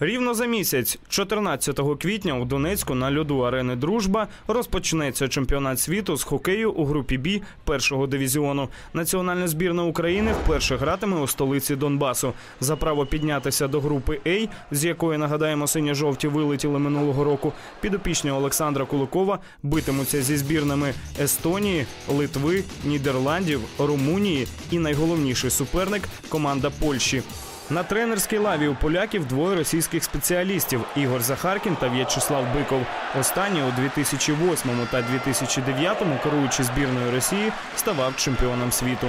Рівно за місяць, 14 квітня, у Донецьку на льоду арени Дружба розпочнеться чемпіонат світу з хокею у групі Бі першого дивізіону. Національна збірна України вперше гратиме у столиці Донбасу. За право піднятися до групи А, з якої нагадаємо синьо-жовті вилетіли минулого року. Підопічні Олександра Куликова битимуться зі збірнами Естонії, Литви, Нідерландів, Румунії і найголовніший суперник команда Польщі. На тренерській лаві у поляків двоє російських спеціалістів Ігор Захаркін та В'ячеслав Биков. Останній у 2008 та 2009, керуючи збірною Росії, ставав чемпіоном світу.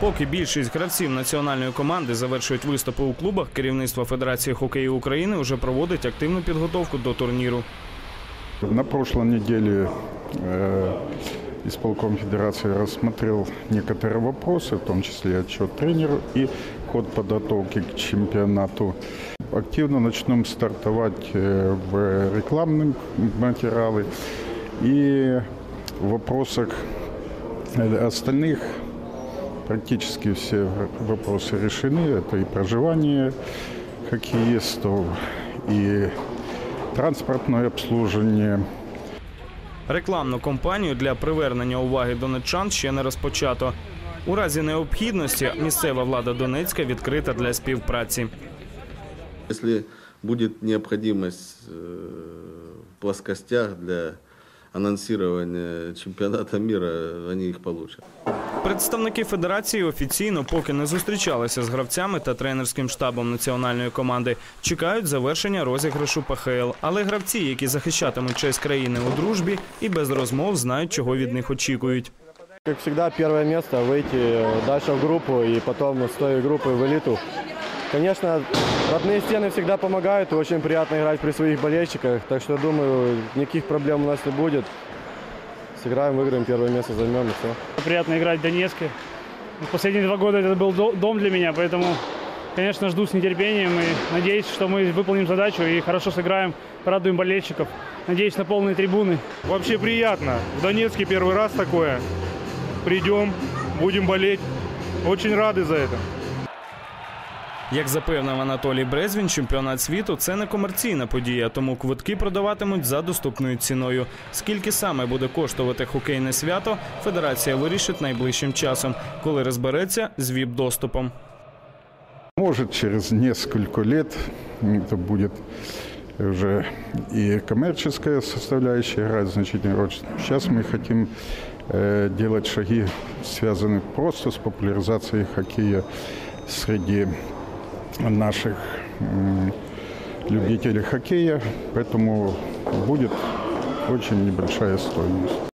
Поки більшість гравців національної команди завершують виступи у клубах, керівництво Федерації хокею України вже проводить активну підготовку до турніру. На прошлой неделе э, исполком Федерации рассмотрел некоторые вопросы, в том числе отчет тренеру и ход подготовки к чемпионату. Активно начнем стартовать э, в рекламные материалы и в вопросах э, остальных практически все вопросы решены. Это и проживание хоккеистов, и транспортное обслуживание. Рекламну кампанію для привернення уваги донеччан ще не розпочато. У разі необхідності місцева влада Донецька відкрита для співпраці. Если будет необходимость э, в плоскостях для анонсирования чемпионата мира, они их получат. Представники федерації офіційно поки не зустрічалися з гравцями та тренерським штабом національної команди. Чекають завершення розіграшу ПХЛ. Але гравці, які захищатимуть честь країни у дружбі, і без розмов знають, чого від них очікують. Как всегда, первое место выйти дальше в группу и потом с той группы в элиту. Конечно, родные стены всегда помогают, и очень приятно играть при своих болельщиках, так что, думаю, никаких проблем у нас не будет. Сыграем, выиграем, первое место займем и все. Приятно играть в Донецке. Последние два года это был до- дом для меня, поэтому, конечно, жду с нетерпением и надеюсь, что мы выполним задачу и хорошо сыграем, порадуем болельщиков. Надеюсь на полные трибуны. Вообще приятно. В Донецке первый раз такое. Придем, будем болеть. Очень рады за это. Як запевнив Анатолій Брезвін, чемпіонат світу це не комерційна подія, тому квитки продаватимуть за доступною ціною. Скільки саме буде коштувати хокейне свято, федерація вирішить найближчим часом, коли розбереться з ВІП-доступом. Может, через несколько лет это будет уже и коммерческая составляющая играть значительную роль. Сейчас мы хотим э, делать шаги, связанные просто с популяризацией хоккея среди наших любителей хоккея, поэтому будет очень небольшая стоимость.